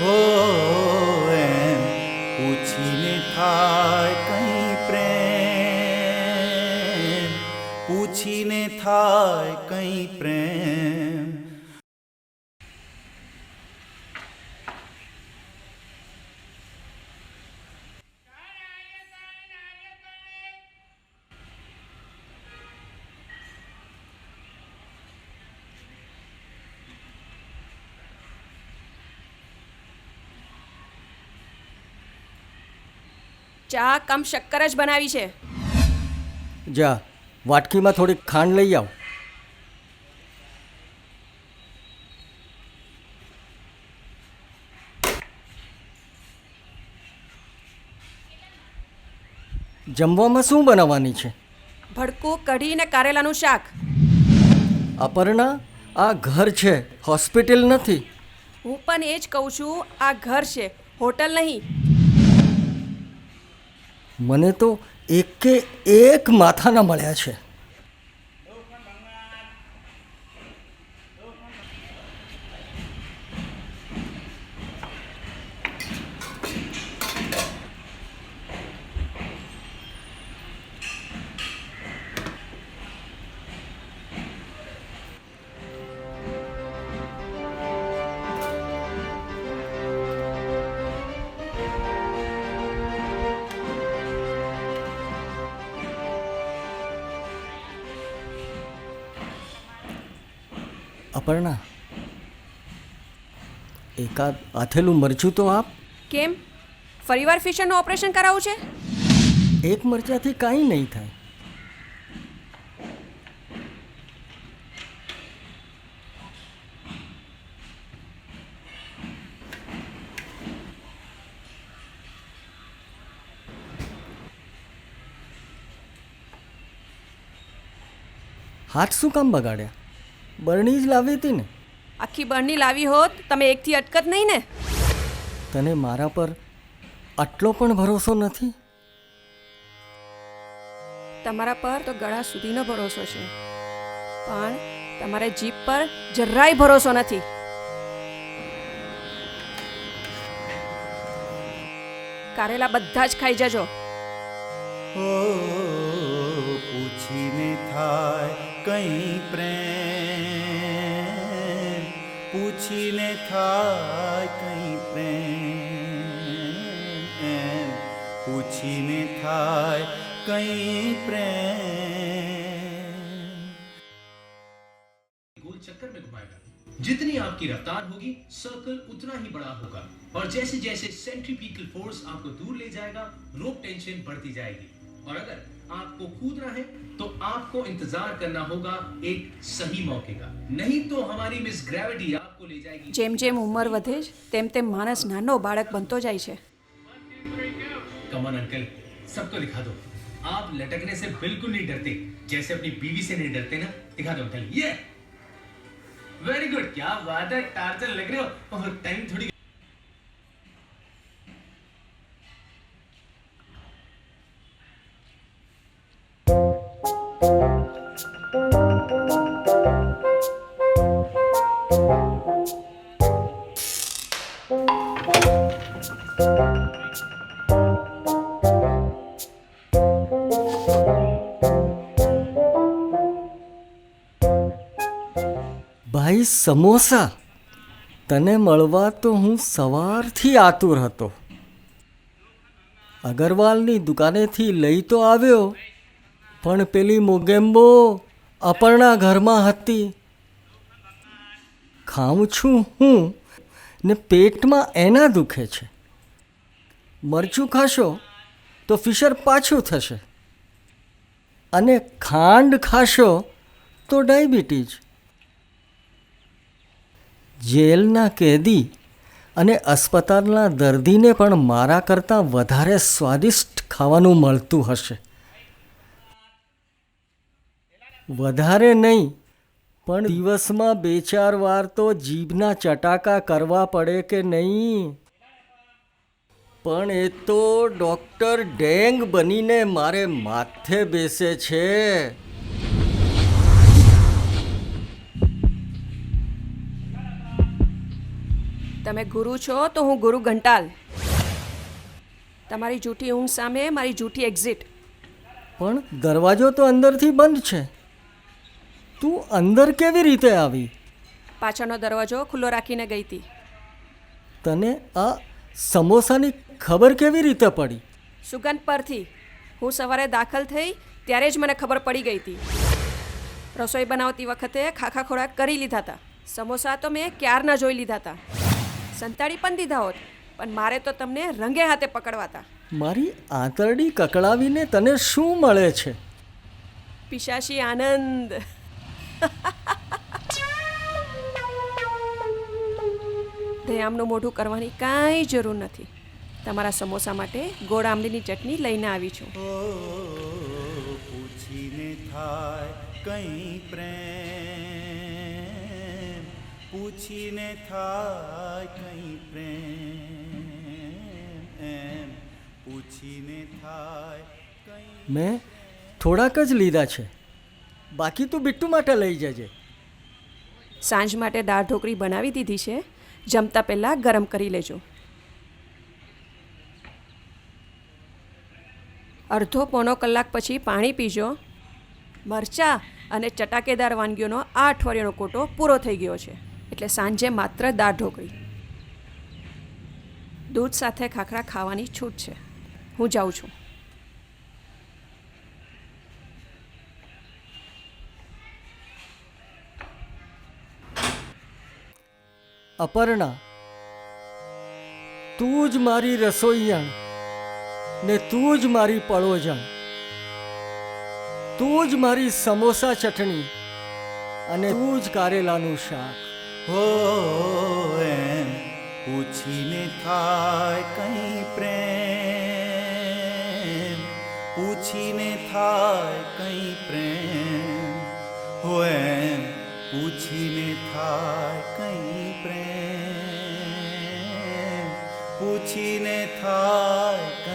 હો એમ પૂછીને થાય કઈ પ્રેમ પૂછીને થાય કઈ પ્રેમ. ચા કમ શક્કર જ બનાવી છે. જા વાટકીમાં થોડીક ખાંડ લઈ આવ. જમવામાં શું બનાવવાની છે? ભડકું કઢી ને કારેલાનું શાક. અપર્ણા આ ઘર છે હોસ્પિટલ નથી. હું પણ એ જ કહું છું આ ઘર છે હોટલ નહીં. મને તો એકે એક માથાના મળ્યા છે. અપર્ણા એકાદ આથેલું મરચું તો આપ? કેમ? ફરીવાર ફિશરનું ઓપરેશન કરાવવું છે? એક મરચાથી કાંઈ નહીં થાય. હાથ શું કામ બગાડ્યા? બરણી જ લાવી હતી ને? આખી બરણી લાવી હોત તમે એકથી અટકત નહીં ને? તને મારા પર આટલો પણ ભરોસો નથી? તમારા પર તો ગળા સુધીનો ભરોસો છે પણ તમારે જીભ પર જરાય ભરોસો નથી. કારેલા બધા જ ખાઈ જજો. પૂછીને થાય કઈ પ્રેમ પૂછીને થાય કઈ પ્રેમ પૂછીને થાય કઈ પ્રેમ गोल चक्कर में घुमाएगा जितनी आपकी रफ्तार होगी सर्कल उतना ही बड़ा होगा और जैसे जैसे सेंट्रीपिकल फोर्स आपको दूर ले जाएगा रोप टेंशन बढ़ती जाएगी और अगर आपको कूदना है तो आपको इंतजार करना होगा एक सही मौके का नहीं तो हमारी मिस ग्रेविटी आपको ले जाएगी જેમ જેમ ઉંમર વધે છે તેમ તેમ માણસ નાનો બાળક બનતો જાય છે कमन अंकल सबको दिखा दो आप लटकने से बिल्कुल नहीं डरते जैसे अपनी बीवी से नहीं डरते ना दिखा दो अंकल ये वेरी गुड क्या बात है टार्चर लग रहे हो और टाइम थोड़ी ભાઈ, સમોસા. તને મળવા તો હું સવારથી આતુર હતો. અગરવાલની દુકાનેથી લઈ તો આવ્યો, પણ પેલી મોગેમ્બો અપર્ણા ઘરમાં હતી. ખાઉં છું હું ને પેટમાં એના દુખે છે. મરચું ખાશો તો ફિશર પાછું થશે. અને ખાંડ ખાશો તો ડાયાબિટીસ. જેલના કેદી અને અસ્પતાલના દર્દીને પણ મારા કરતાં વધારે સ્વાદિષ્ટ ખાવાનું મળતું હશે. વધારે નહીં, પણ દિવસમાં બે ચાર વાર તો જીભના ચટાકા કરવા પડે કે નહીં? પણ એ તો ડૉક્ટર ડેંગ બનીને મારે માથે બેસે છે. તમે ગુરુ છો તો હું ગુરુ ઘંટાલ. તમારી જૂઠી ઊંઘ સામે મારી જૂઠી એક્ઝિટ પણ દરવાજો તો અંદરથી બંધ છે. તું અંદર કેવી રીતે આવી? પાછળનો દરવાજો ખુલ્લો રાખીને ગઈ હતી. તને આ સમોસાની ખબર કેવી રીતે પડી? સુગંધ પરથી હું સવારે દાખલ થઈ ત્યારે જ મને ખબર પડી ગઈ હતી. રસોઈ બનાવતી વખતે ખાખા ખોરાક કરી લીધા હતા. સમોસા તો મેં ક્યારના જોઈ લીધા હતા. સંતાડી પણ દીધા હોત પણ મારે તો તમને રંગે હાથે પકડવા હતા મારી આંતરડી કકડાવીને તને શું મળે છે? પિશાશી આનંદ. દયામનું મોઢું કરવાની કાંઈ જરૂર નથી. તમારા સમોસા માટે ગોળ આંબલીની ચટણી લઈને આવી છું. પૂછીને થાય કઈ પ્રેમ? પૂછીને થાય કઈ પ્રેમ? એમ પૂછીને થાય કઈ મેં થોડાક જ લીધા છે. બાકી તું બિટ્ટુ માટે લઈ જજે. સાંજ માટે દાળ ઢોકળી બનાવી દીધી છે. જમતા પહેલાં ગરમ કરી લેજો. અડધો પોણો કલાક પછી પાણી પીજો. મરચાં અને ચટાકેદાર વાનગીઓનો આ અઠવાડિયાનો કોટો પૂરો થઈ ગયો છે. એટલે સાંજે માત્ર દાળ ઢોકળી દૂધ સાથે ખાખરા ખાવાની છૂટ છે. હું જાઉં છું. અપર્ણા, તું જ મારી રસોઈયણ. ને તું જ મારી પળોજણ તું જ મારી સમોસા ચટણી અને તું જ કારેલાનું શાક. હો, એમ પૂછીને થાય કઈ પ્રેમ. પૂછીને થાય કઈ પ્રેમ. હો, એમ પૂછીને થાય કઈ પ્રેમ. પૂછીને થાય